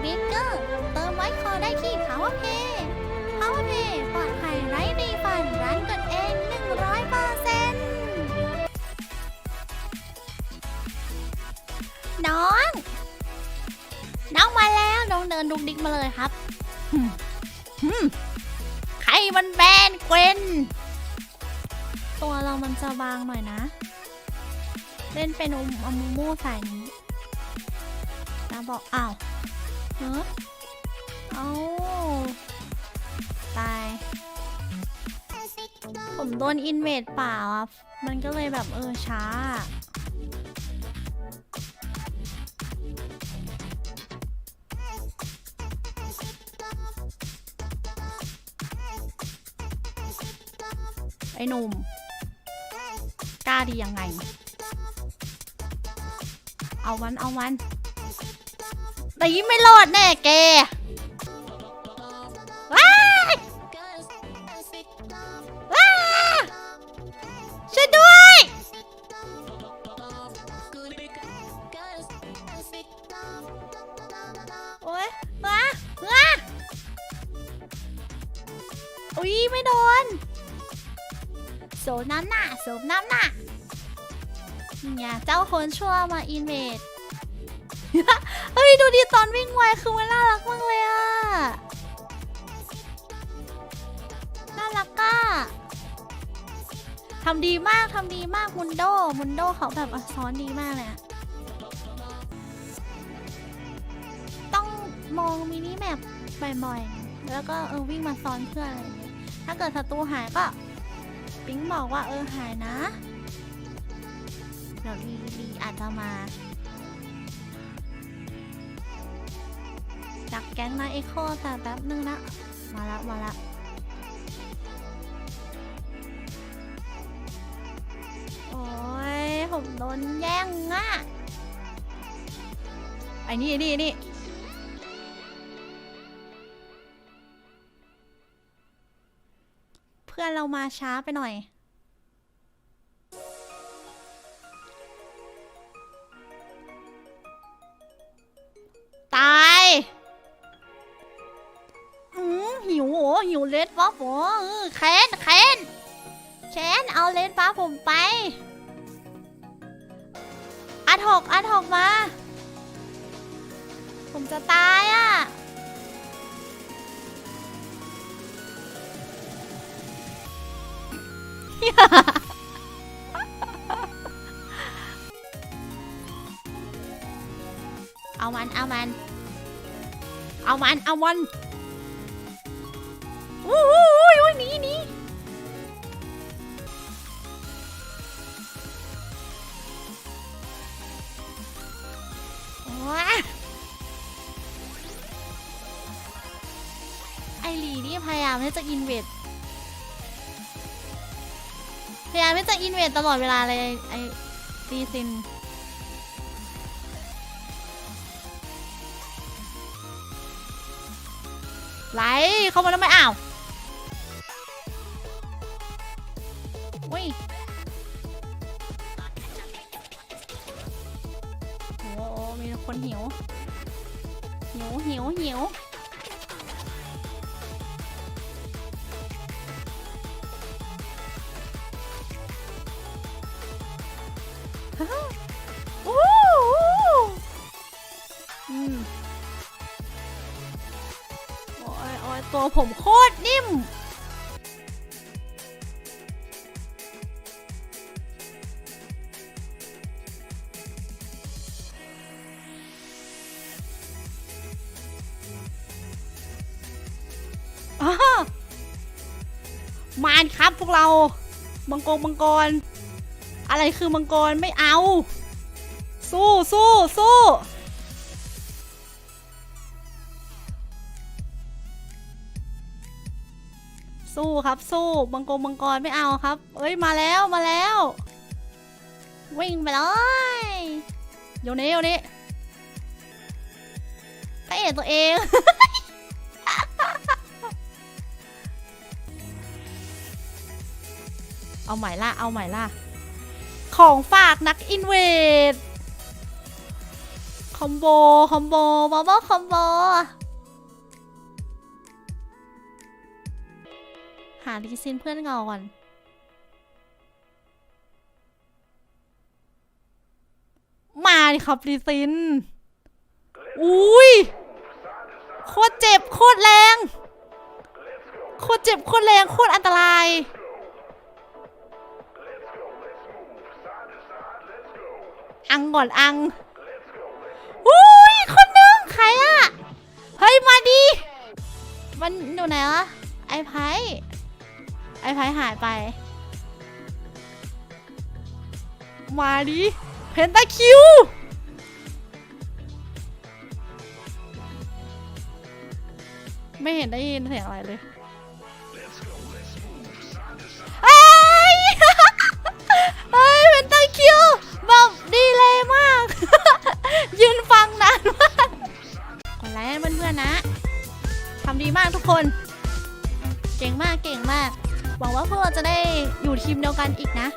เบเกอร์เติมไว้คอได้ที่ Powerpay Powerpay ปลอดภัยไร้รีฟันร้านกดเอง 100เปอร์เซ็นต์น้อง น้องมาแล้ว น้องเดินดุกดิกมาเลยครับหืมหืมใครมันแบนเกวนตัวเรามันจะบางหน่อยนะ เล่นเป็นอมอมูมูสายนี้นะบอกอ้าว ฮ้อเอาตาย ผมโดนอินเวดเปล่าอะ มันก็เลยแบบเออช้า ไอ้หนุ่มกล้าดียังไง เอามัน เอามัน ตีไม่รอดแน่แกว้าว้าช่วยด้วย โอ๊ยว้าว้าอุ๊ยไม่โดนโสมน้ำหน้าโสมน้ำหน้าเนี่ยเจ้าคนชั่วมาอินเวด ยดูดิตอนวิ่งไวคือมันน่ารักมากเลยอะน่ารักอะทำดีมากทำดีมากมุนโดมุนโดเขาแบบอะซ้อนดีมากเลยอะต้องมองมินิแมปบ่อยๆ แล้วก็เออวิ่งมาซ้อนเพื่อนอะไรอย่างเงี้ยถ้าเกิดศัตรูหายก็ ปิ๊งบอกว่าเออหายนะ เดี๋ยวลีลีอาจจะมา จากแก๊งนะเอ็กโคแต่แป๊บนึงนะมาละมาละโอ้ยผมโดนแย่งอะไอ้นี่ไอ้นี่ไอ้นี่เพื่อนเรามาช้าไปหน่อยตาย หิวโหหิวเลดบัฟโออแค้นแค้นแค้นเอาเลดบัฟผมไปอาถกอาถกมา ผมจะตายอะเอามัน เอามัน เอามัน เอามัน อู้หูอู้หูหนีหนีว้าไอหลีนี่พยายามที่จะอินเวดพยายามที่จะอินเวดตลอดเวลาเลยไอซีซินไหลเข้ามาแล้วไม่อ้าว อุ้ยโอ้โหมีคนหิว หิวหิวหิวฮ่าโอ้ยโอ้ยตัวผมโคตรนิ่ม มารครับพวกเรามังกรมังกร อะไรคือมังกรไม่เอา สู้สู้สู้สู้ครับสู้มังกรมังกรไม่เอาครับ เอ้ยมาแล้วมาแล้ว วิ่งไปเลยโยนี้โยนี้ไปเอตัวเอง เอาใหม่ล่ะเอาใหม่ล่ะของฝากนักอินเวดคอมโบ คอมโบบับเบิ้ลคอมโบ หาดีซินเพื่อนงาก่อน มาดิครับดีซิน อุ้ย โคตรเจ็บ โคตรแรง โคตรเจ็บ โคตรแรง โคตรอันตราย อังก่อนอังอุ้ยคนนึงใครอะเฮ้ยมาดิมันอยู่ไหนวะไอ้ไพไอ้ไพหายไป มาดิเพนตาคิวไม่เห็นได้ยินเสียงอะไรเลย พื่อนๆนะทำดีมากทุกคน เก่งมากเก่งมาก หวังว่าพวกเราจะได้อยู่ทีมเดียวกันอีกนะ